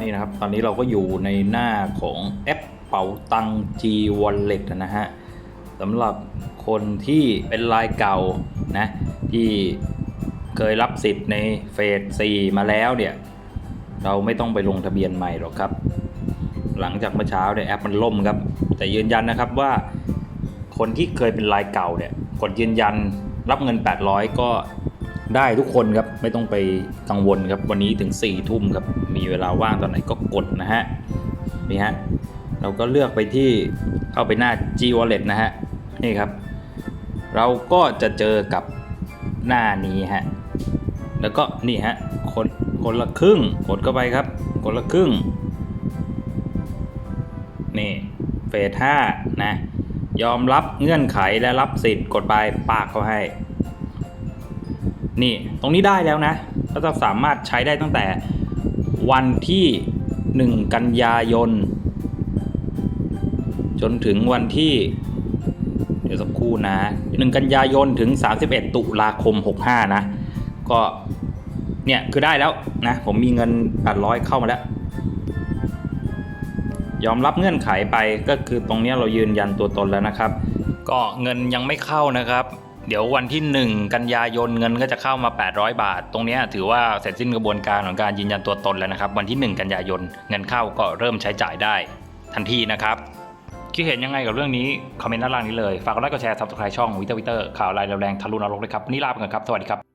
นี่นะครับ ตอนนี้เราก็อยู่ในหน้าของแอปเป๋าตัง G Wallet นะฮะสำหรับคนที่เป็นรายเก่านะที่เคยรับสิทธิ์ในเฟส 4 มาแล้วเนี่ย เราไม่ต้องไปลงทะเบียนใหม่หรอกครับ หลังจากเมื่อเช้าเนี่ยแอปมันล่มครับ แต่ยืนยันนะครับว่าคนที่เคยเป็นรายเก่าเนี่ยกดยืนยันรับเงิน 800 ก็ ได้ทุกคนครับไม่ต้องไปกังวลครับวันนี้ถึง4ทุ่มครับมีเวลาว่างตอนไหนก็กดนะฮะนี่ฮะเราก็เลือกไปที่เข้าไปหน้า G Wallet นะฮะนี่ครับ เราก็จะเจอกับหน้านี้ฮะแล้วก็นี่ฮะคนคนละครึ่งกดเข้าไปครับคนละครึ่งนี่เฟสห้านะยอมรับเงื่อนไขและรับสิทธิ์กดไปปากเขาให้ นี่ ตรงนี้ได้แล้วนะ ก็จะสามารถใช้ได้ตั้งแต่วันที่ 1 กันยายน จนถึงวันที่ เดี๋ยวสักครู่นะ 1 กันยายนถึง 31 ตุลาคม 65 นะ ก็ เนี่ย คือได้แล้วนะ ผมมีเงิน 800 เข้ามาแล้ว ยอมรับเงื่อนไขไปก็คือตรงนี้เรายืนยันตัวตนแล้วนะครับ ก็เงินยังไม่เข้านะครับ เดี๋ยววันที่ 1 กันยายนเงินก็จะเข้ามา 800 บาท ตรงนี้ถือว่าเสร็จสิ้นกระบวนการของการยืนยันตัวตนแล้วนะครับ วันที่ 1 กันยายนเงินเข้าก็เริ่มใช้จ่ายได้ทันทีนะครับคิดเห็นยังไงกับเรื่องนี้ คอมเมนต์ด้านล่างนี้เลย ฝากกดไลค์กดแชร์ซับสไครต์ช่องวิเตอร์วิเตอร์ข่าวรายแรงทะลุนรกเลยครับวันนี้ลาไปก่อนครับ สวัสดีครับ